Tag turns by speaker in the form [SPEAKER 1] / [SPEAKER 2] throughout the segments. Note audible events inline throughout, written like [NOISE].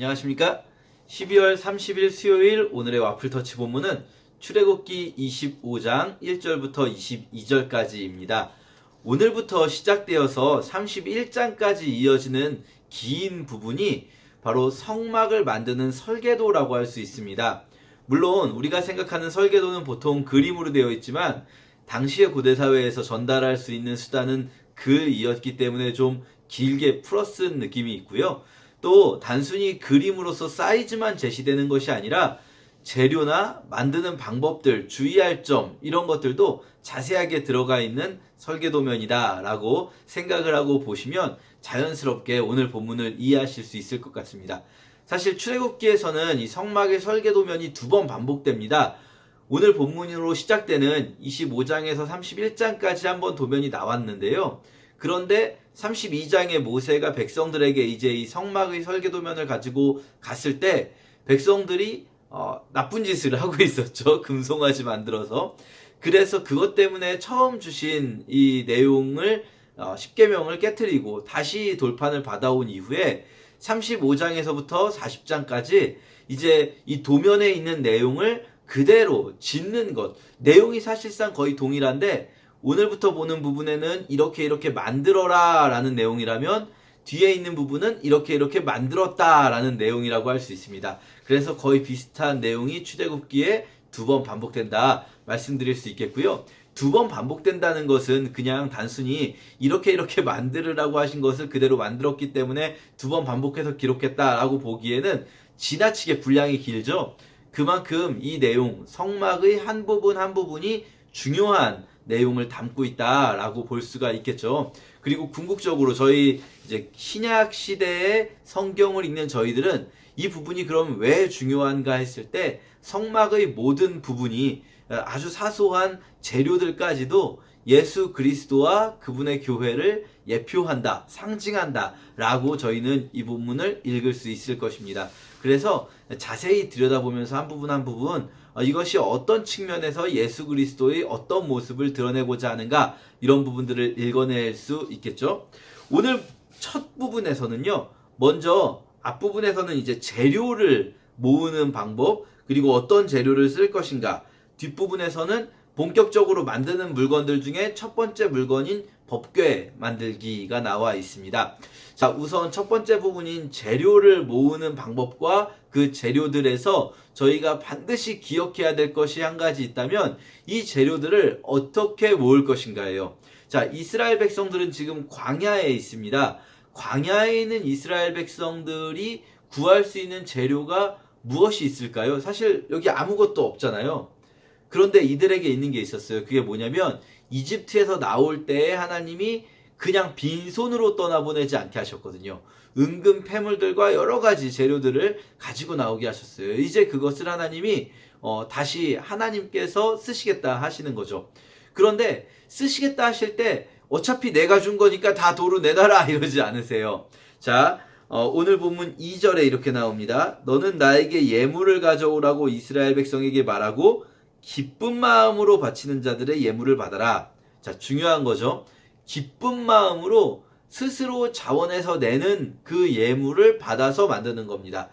[SPEAKER 1] 안녕하십니까? 12월 30일 수요일 오늘의 와플터치 본문은 출애굽기 25장 1절부터 22절까지입니다. 오늘부터 시작되어서 31장까지 이어지는 긴 부분이 바로 성막을 만드는 설계도라고 할 수 있습니다. 물론 우리가 생각하는 설계도는 보통 그림으로 되어 있지만 당시의 고대 사회에서 전달할 수 있는 수단은 글이었기 때문에 좀 길게 풀어 쓴 느낌이 있고요. 또 단순히 그림으로서 사이즈만 제시되는 것이 아니라 재료나 만드는 방법들, 주의할 점 이런 것들도 자세하게 들어가 있는 설계도면이다 라고 생각을 하고 보시면 자연스럽게 오늘 본문을 이해하실 수 있을 것 같습니다. 사실 출애굽기에서는 이 성막의 설계도면이 두 번 반복됩니다. 오늘 본문으로 시작되는 25장에서 31장까지 한번 도면이 나왔는데요. 그런데 32장에 모세가 백성들에게 이제 이 성막의 설계도면을 가지고 갔을 때 백성들이 어, 나쁜 짓을 하고 [LAUGHS] 있었죠. 금송아지 만들어서. 그래서 그것 때문에 처음 주신 이 내용을 어, 10계명을 깨뜨리고 다시 돌판을 받아온 이후에 35장에서부터 40장까지 이제 이 도면에 있는 내용을 그대로 짓는 것. 내용이 사실상 거의 동일한데 오늘부터 보는 부분에는 이렇게 이렇게 만들어라 라는 내용이라면 뒤에 있는 부분은 이렇게 이렇게 만들었다 라는 내용이라고 할 수 있습니다. 그래서 거의 비슷한 내용이 출애굽기에 두 번 반복된다 말씀드릴 수 있겠고요. 두 번 반복된다는 것은 그냥 단순히 이렇게 이렇게 만들으라고 하신 것을 그대로 만들었기 때문에 두 번 반복해서 기록했다라고 보기에는 지나치게 분량이 길죠. 그만큼 이 내용, 성막의 한 부분 한 부분이 중요한 내용을 담고 있다라고 볼 수가 있겠죠. 그리고 궁극적으로 저희 이제 신약 시대의 성경을 읽는 저희들은 이 부분이 그럼 왜 중요한가 했을 때 성막의 모든 부분이 아주 사소한 재료들까지도 예수 그리스도와 그분의 교회를 예표한다, 상징한다 라고 저희는 이 본문을 읽을 수 있을 것입니다. 그래서 자세히 들여다보면서 한 부분 한 부분 어, 이것이 어떤 측면에서 예수 그리스도의 어떤 모습을 드러내고자 하는가 이런 부분들을 읽어낼 수 있겠죠. 오늘 첫 부분에서는요. 먼저 앞부분에서는 이제 재료를 모으는 방법 그리고 어떤 재료를 쓸 것인가 뒷부분에서는 본격적으로 만드는 물건들 중에 첫 번째 물건인 법궤 만들기가 나와 있습니다. 자, 우선 첫 번째 부분인 재료를 모으는 방법과 그 재료들에서 저희가 반드시 기억해야 될 것이 한 가지 있다면 이 재료들을 어떻게 모을 것인가예요. 자, 이스라엘 백성들은 지금 광야에 있습니다. 광야에 있는 이스라엘 백성들이 구할 수 있는 재료가 무엇이 있을까요? 사실 여기 아무것도 없잖아요. 그런데 이들에게 있는 게 있었어요. 그게 뭐냐면 이집트에서 나올 때 하나님이 그냥 빈손으로 떠나보내지 않게 하셨거든요. 은근 패물들과 여러 가지 재료들을 가지고 나오게 하셨어요. 이제 그것을 하나님이 어, 다시 하나님께서 쓰시겠다 하시는 거죠. 그런데 쓰시겠다 하실 때 어차피 내가 준 거니까 다 도로 내놔라 [LAUGHS] 이러지 않으세요. 자, 어, 오늘 본문 2절에 이렇게 나옵니다. 너는 나에게 예물을 가져오라고 이스라엘 백성에게 말하고 기쁜 마음으로 바치는 자들의 예물을 받아라. 자, 중요한 거죠. 기쁜 마음으로 스스로 자원해서 내는 그 예물을 받아서 만드는 겁니다.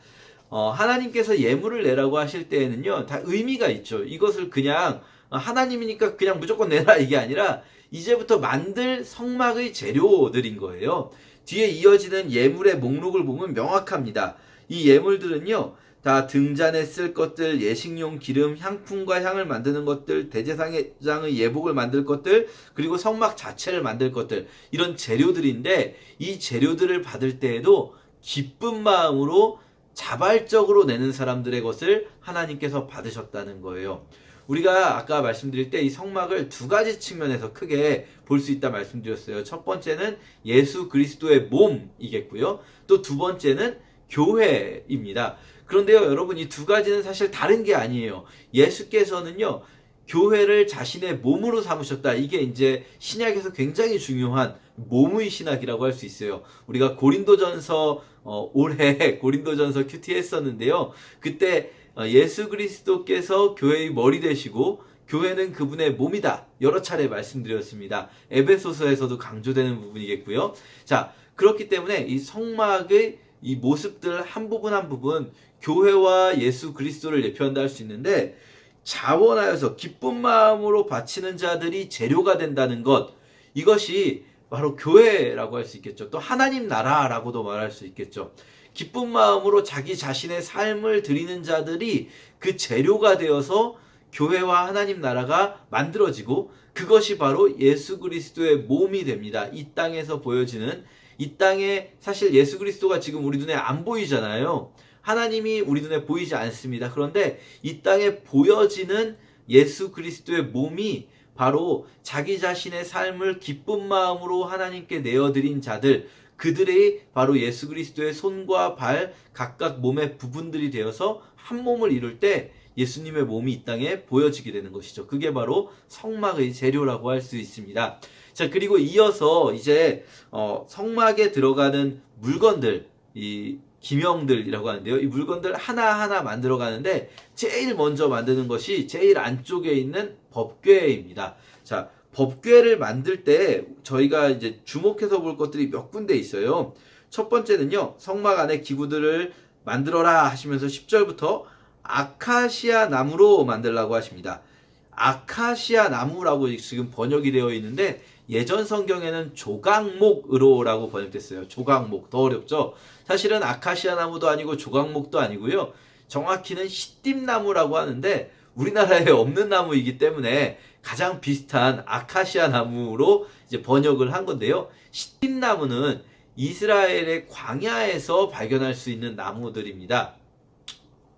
[SPEAKER 1] 어, 하나님께서 예물을 내라고 하실 때에는요, 다 의미가 있죠. 이것을 그냥 하나님이니까 그냥 무조건 내라 이게 아니라 이제부터 만들 성막의 재료들인 거예요. 뒤에 이어지는 예물의 목록을 보면 명확합니다. 이 예물들은요, 다 등잔에 쓸 것들, 예식용 기름, 향품과 향을 만드는 것들, 대제사장의 예복을 만들 것들, 그리고 성막 자체를 만들 것들, 이런 재료들인데 이 재료들을 받을 때에도 기쁜 마음으로 자발적으로 내는 사람들의 것을 하나님께서 받으셨다는 거예요. 우리가 아까 말씀드릴 때 이 성막을 두 가지 측면에서 크게 볼 수 있다 말씀드렸어요. 첫 번째는 예수 그리스도의 몸이겠고요. 또 두 번째는 교회입니다. 그런데요, 여러분, 이 두 가지는 사실 다른 게 아니에요. 예수께서는요, 교회를 자신의 몸으로 삼으셨다. 이게 이제 신약에서 굉장히 중요한 몸의 신학이라고 할 수 있어요. 우리가 고린도전서 어, 올해 [LAUGHS] 고린도전서 큐티 했었는데요. 그때 어, 예수 그리스도께서 교회의 머리 되시고 교회는 그분의 몸이다. 여러 차례 말씀드렸습니다. 에베소서에서도 강조되는 부분이겠고요. 자, 그렇기 때문에 이 성막의 이 모습들 한 부분 한 부분 교회와 예수 그리스도를 예표한다 할 수 있는데 자원하여서 기쁜 마음으로 바치는 자들이 재료가 된다는 것 이것이 바로 교회라고 할 수 있겠죠. 또 하나님 나라라고도 말할 수 있겠죠. 기쁜 마음으로 자기 자신의 삶을 드리는 자들이 그 재료가 되어서 교회와 하나님 나라가 만들어지고 그것이 바로 예수 그리스도의 몸이 됩니다. 이 땅에서 보여지는 이 땅에 사실 예수 그리스도가 지금 우리 눈에 안 보이잖아요. 하나님이 우리 눈에 보이지 않습니다. 그런데 이 땅에 보여지는 예수 그리스도의 몸이 바로 자기 자신의 삶을 기쁜 마음으로 하나님께 내어드린 자들, 그들이 바로 예수 그리스도의 손과 발, 각각 몸의 부분들이 되어서 한 몸을 이룰 때 예수님의 몸이 이 땅에 보여지게 되는 것이죠. 그게 바로 성막의 재료라고 할 수 있습니다. 자, 그리고 이어서 이제 어, 성막에 들어가는 물건들, 이 기명들이라고 하는데요. 이 물건들 하나하나 만들어 가는데 제일 먼저 만드는 것이 제일 안쪽에 있는 법궤입니다. 자, 법궤를 만들 때 저희가 이제 주목해서 볼 것들이 몇 군데 있어요. 첫 번째는요. 성막 안에 기구들을 만들어라 하시면서 10절부터 아카시아 나무로 만들라고 하십니다. 아카시아 나무라고 지금 번역이 되어 있는데 예전 성경에는 조각목으로라고 번역됐어요. 조각목 더 어렵죠. 사실은 아카시아 나무도 아니고 조각목도 아니고요. 정확히는 시띠나무라고 하는데 우리나라에 [LAUGHS] 없는 나무이기 때문에 가장 비슷한 아카시아 나무로 이제 번역을 한 건데요. 시띠나무는 이스라엘의 광야에서 발견할 수 있는 나무들입니다.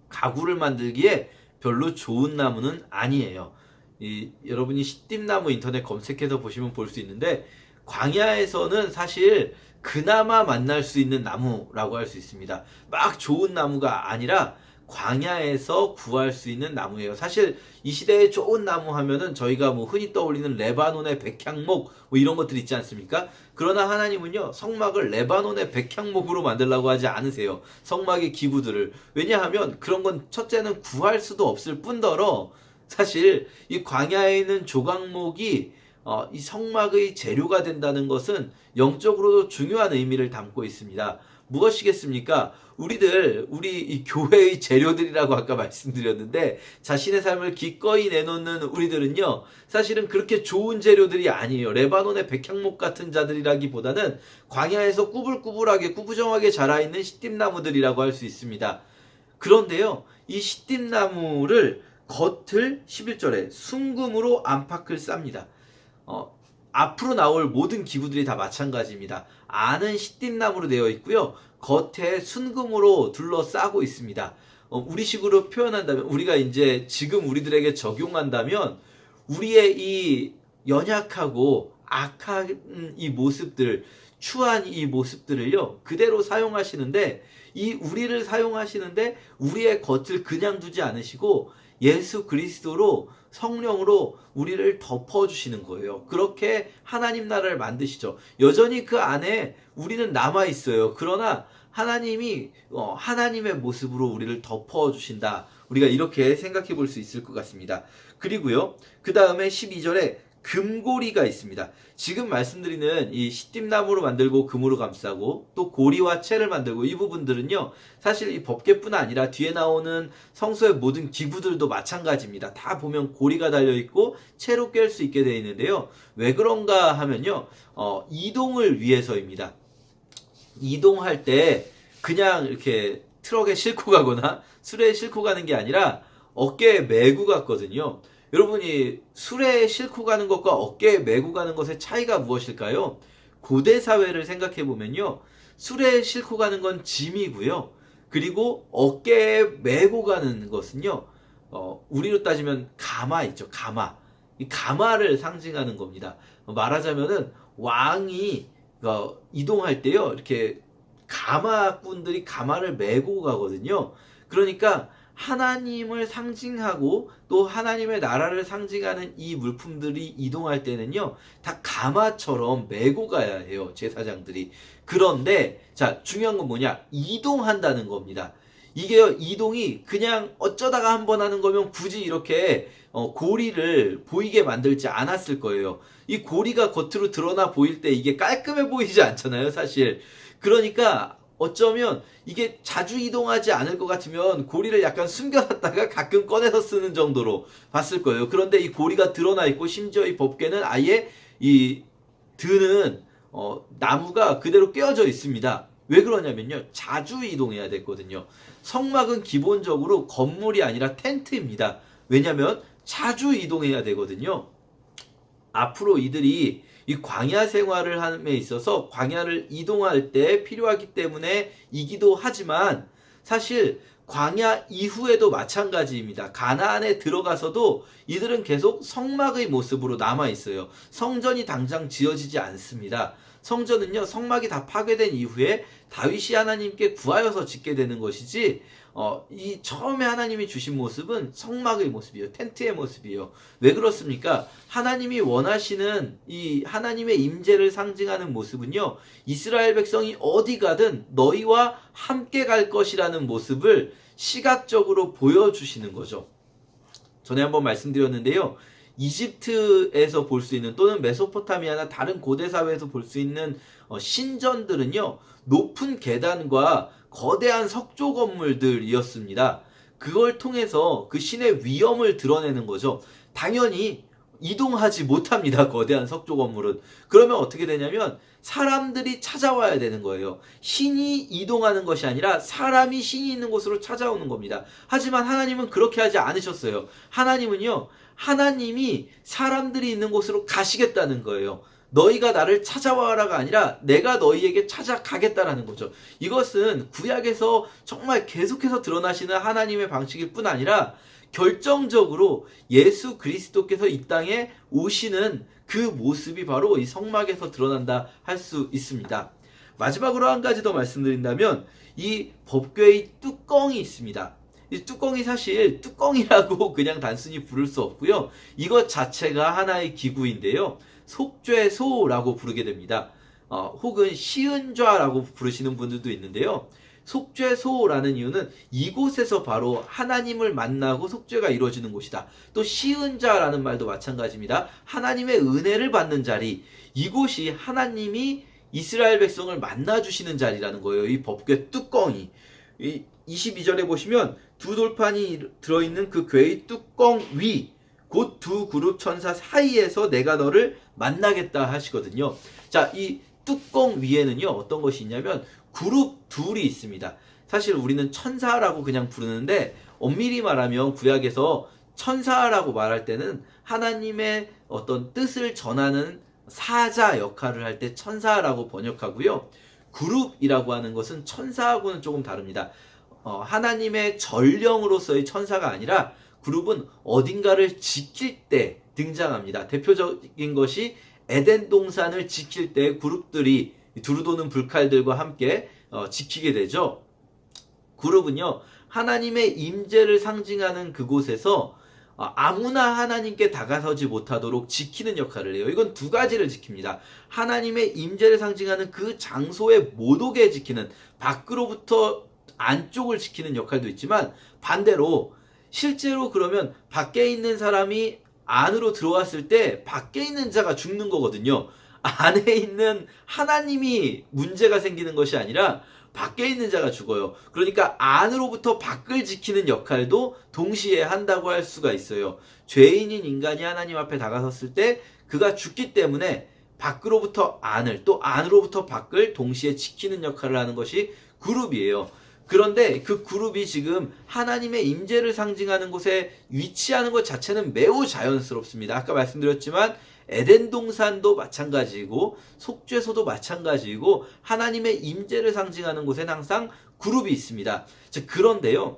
[SPEAKER 1] 가구를 만들기에 별로 좋은 나무는 아니에요. 이, 여러분이 시띠나무 인터넷 검색해서 보시면 볼 수 있는데 광야에서는 사실 그나마 만날 수 있는 나무라고 할 수 있습니다. 막 좋은 나무가 아니라 광야에서 구할 수 있는 나무예요. 사실 이 시대에 좋은 나무 하면은 저희가 뭐 흔히 떠올리는 레바논의 백향목 뭐 이런 것들 있지 않습니까? 그러나 하나님은요 성막을 레바논의 백향목으로 만들라고 하지 않으세요. 성막의 기구들을 왜냐하면 그런 건 첫째는 구할 수도 없을 뿐더러 사실 이 광야에 있는 조각목이 어, 이 성막의 재료가 된다는 것은 영적으로도 중요한 의미를 담고 있습니다. 무엇이겠습니까? 우리들, 우리 이 교회의 재료들이라고 아까 말씀드렸는데, 자신의 삶을 기꺼이 내놓는 우리들은요, 사실은 그렇게 좋은 재료들이 아니에요. 레바논의 백향목 같은 자들이라기보다는 광야에서 꾸불꾸불하게, 꾸부정하게 자라있는 시띠나무들이라고 할 수 있습니다. 그런데요, 이 시띠나무를 겉을 11절에 순금으로 안팎을 쌉니다. 어, 앞으로 나올 모든 기구들이 다 마찬가지입니다. 안은 시띠나무로 되어 있고요. 겉에 순금으로 둘러싸고 있습니다. 어, 우리식으로 표현한다면 우리가 이제 지금 우리들에게 적용한다면 우리의 이 연약하고 악한 이 모습들, 추한 이 모습들을요 그대로 사용하시는데 이 우리를 사용하시는데 우리의 겉을 그냥 두지 않으시고 예수 그리스도로 성령으로 우리를 덮어주시는 거예요. 그렇게 하나님 나라를 만드시죠. 여전히 그 안에 우리는 남아 있어요. 그러나 하나님이 어, 하나님의 모습으로 우리를 덮어주신다. 우리가 이렇게 생각해 볼 수 있을 것 같습니다. 그리고요, 그 다음에 12절에 금고리가 있습니다. 지금 말씀드리는 이 시띠나무로 만들고 금으로 감싸고 또 고리와 채를 만들고 이 부분들은요 사실 이 법계뿐 아니라 뒤에 나오는 성소의 모든 기구들도 마찬가지입니다. 다 보면 고리가 달려 있고 채로 깰 수 있게 되어 있는데요. 왜 그런가 하면요 어, 이동을 위해서입니다. 이동할 때 그냥 이렇게 트럭에 [LAUGHS] 싣고 가거나 수레에 싣고 가는 게 아니라 어깨에 메고 갔거든요. 여러분이 술에 싣고 가는 것과 어깨에 메고 가는 것의 차이가 무엇일까요? 고대 사회를 생각해 보면요. 술에 싣고 가는 건 짐이고요. 그리고 어깨에 메고 가는 것은요. 어, 우리로 따지면 가마 있죠. 가마. 이 가마를 상징하는 겁니다. 말하자면은 왕이 어, 이동할 때요. 이렇게 가마꾼들이 가마를 메고 가거든요. 그러니까 하나님을 상징하고 또 하나님의 나라를 상징하는 이 물품들이 이동할 때는요, 다 가마처럼 메고 가야 해요, 제사장들이. 그런데, 자, 중요한 건 뭐냐? 이동한다는 겁니다. 이게요, 이동이 그냥 어쩌다가 한 번 하는 거면 굳이 이렇게 어, 고리를 보이게 만들지 않았을 거예요. 이 고리가 겉으로 드러나 보일 때 이게 깔끔해 보이지 않잖아요, 사실. 그러니까 어쩌면 이게 자주 이동하지 않을 것 같으면 고리를 약간 숨겨놨다가 가끔 꺼내서 쓰는 정도로 봤을 거예요. 그런데 이 고리가 드러나 있고 심지어 이 법궤는 아예 이 드는 어, 나무가 그대로 꿰어져 있습니다. 왜 그러냐면요. 자주 이동해야 됐거든요. 성막은 기본적으로 건물이 아니라 텐트입니다. 왜냐면 자주 이동해야 되거든요. 앞으로 이들이 이 광야 생활을 함에 있어서 광야를 이동할 때 필요하기 때문에 이기도 하지만 사실 광야 이후에도 마찬가지입니다. 가나안에 들어가서도 이들은 계속 성막의 모습으로 남아 있어요. 성전이 당장 지어지지 않습니다. 성전은요 성막이 다 파괴된 이후에 다윗이 하나님께 구하여서 짓게 되는 것이지 어, 이 처음에 하나님이 주신 모습은 성막의 모습이에요. 텐트의 모습이에요. 왜 그렇습니까? 하나님이 원하시는 이 하나님의 임재를 상징하는 모습은요. 이스라엘 백성이 어디 가든 너희와 함께 갈 것이라는 모습을 시각적으로 보여주시는 거죠. 전에 한번 말씀드렸는데요. 이집트에서 볼 수 있는 또는 메소포타미아나 다른 고대 사회에서 볼 수 있는 어, 신전들은요. 높은 계단과 거대한 석조 건물들이었습니다. 그걸 통해서 그 신의 위엄을 드러내는 거죠. 당연히 이동하지 못합니다. 거대한 석조 건물은. 그러면 어떻게 되냐면 사람들이 찾아와야 되는 거예요. 신이 이동하는 것이 아니라 사람이 신이 있는 곳으로 찾아오는 겁니다. 하지만 하나님은 그렇게 하지 않으셨어요. 하나님은요, 하나님이 사람들이 있는 곳으로 가시겠다는 거예요. 너희가 나를 찾아와라가 아니라 내가 너희에게 찾아가겠다라는 거죠. 이것은 구약에서 정말 계속해서 드러나시는 하나님의 방식일 뿐 아니라 결정적으로 예수 그리스도께서 이 땅에 오시는 그 모습이 바로 이 성막에서 드러난다 할 수 있습니다. 마지막으로 한 가지 더 말씀드린다면 이 법궤의 뚜껑이 있습니다. 이 뚜껑이 사실 뚜껑이라고 [LAUGHS] 그냥 단순히 부를 수 없고요. 이것 자체가 하나의 기구인데요. 속죄소라고 부르게 됩니다. 어, 혹은 시은좌라고 부르시는 분들도 있는데요. 속죄소라는 이유는 이곳에서 바로 하나님을 만나고 속죄가 이루어지는 곳이다. 또 시은 자라는 말도 마찬가지입니다. 하나님의 은혜를 받는 자리. 이곳이 하나님이 이스라엘 백성을 만나 주시는 자리라는 거예요. 이 법궤 뚜껑이. 이 22절에 보시면 두 돌판이 들어있는 그 궤의 뚜껑 위, 곧 두 그룹 천사 사이에서 내가 너를 만나겠다 하시거든요. 자, 이 뚜껑 위에는요, 어떤 것이 있냐면, 그룹 둘이 있습니다. 사실 우리는 천사라고 그냥 부르는데, 엄밀히 말하면 구약에서 천사라고 말할 때는 하나님의 어떤 뜻을 전하는 사자 역할을 할 때 천사라고 번역하고요. 그룹이라고 하는 것은 천사하고는 조금 다릅니다. 어, 하나님의 전령으로서의 천사가 아니라 그룹은 어딘가를 지킬 때 등장합니다. 대표적인 것이 에덴 동산을 지킬 때 그룹들이 두루도는 불칼들과 함께 어, 지키게 되죠. 그룹은요 하나님의 임재를 상징하는 그곳에서 어, 아무나 하나님께 다가서지 못하도록 지키는 역할을 해요. 이건 두 가지를 지킵니다. 하나님의 임재를 상징하는 그 장소에 못 오게 지키는 밖으로부터 안쪽을 지키는 역할도 있지만 반대로 실제로 그러면 밖에 있는 사람이 안으로 들어왔을 때 밖에 있는 자가 죽는 거거든요. 안에 있는 하나님이 문제가 생기는 것이 아니라 밖에 있는 자가 죽어요. 그러니까 안으로부터 밖을 지키는 역할도 동시에 한다고 할 수가 있어요. 죄인인 인간이 하나님 앞에 다가섰을 때 그가 죽기 때문에 밖으로부터 안을 또 안으로부터 밖을 동시에 지키는 역할을 하는 것이 그룹이에요. 그런데 그 그룹이 지금 하나님의 임재를 상징하는 곳에 위치하는 것 자체는 매우 자연스럽습니다. 아까 말씀드렸지만 에덴 동산도 마찬가지고 속죄소도 마찬가지고 하나님의 임재를 상징하는 곳에는 항상 그룹이 있습니다. 자, 그런데요.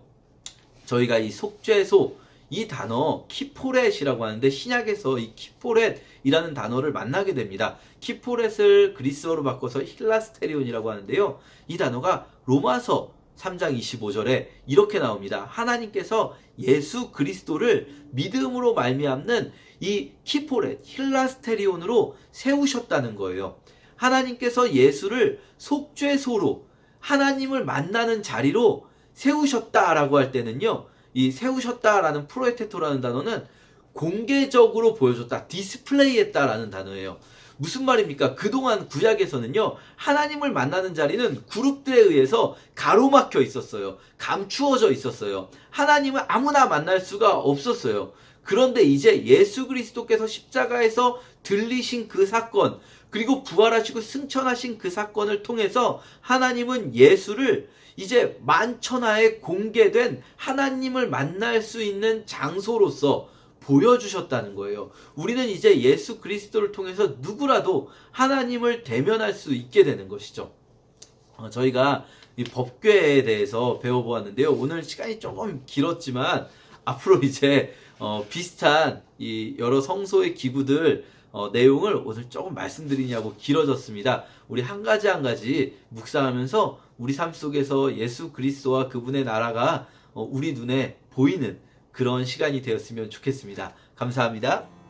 [SPEAKER 1] 저희가 이 속죄소 이 단어 키포렛이라고 하는데 신약에서 이 키포렛이라는 단어를 만나게 됩니다. 키포렛을 그리스어로 바꿔서 힐라스테리온이라고 하는데요. 이 단어가 로마서 3장 25절에 이렇게 나옵니다. 하나님께서 예수 그리스도를 믿음으로 말미암는 이 키포렛 힐라스테리온으로 세우셨다는 거예요. 하나님께서 예수를 속죄소로 하나님을 만나는 자리로 세우셨다라고 할 때는요. 이 세우셨다라는 프로에테토라는 단어는 공개적으로 보여줬다, 디스플레이했다라는 단어예요. 무슨 말입니까? 그동안 구약에서는요, 하나님을 만나는 자리는 그룹들에 의해서 가로막혀 있었어요. 감추어져 있었어요. 하나님을 아무나 만날 수가 없었어요. 그런데 이제 예수 그리스도께서 십자가에서 들리신 그 사건, 그리고 부활하시고 승천하신 그 사건을 통해서 하나님은 예수를 이제 만천하에 공개된 하나님을 만날 수 있는 장소로서 보여주셨다는 거예요. 우리는 이제 예수 그리스도를 통해서 누구라도 하나님을 대면할 수 있게 되는 것이죠. 어, 저희가 이 법궤에 대해서 배워보았는데요. 오늘 시간이 조금 길었지만 앞으로 [LAUGHS] 이제 어, 비슷한 이 여러 성소의 기구들 어, 내용을 오늘 조금 말씀드리냐고 길어졌습니다. 우리 한 가지 한 가지 묵상하면서 우리 삶 속에서 예수 그리스도와 그분의 나라가 어, 우리 눈에 보이는 그런 시간이 되었으면 좋겠습니다. 감사합니다.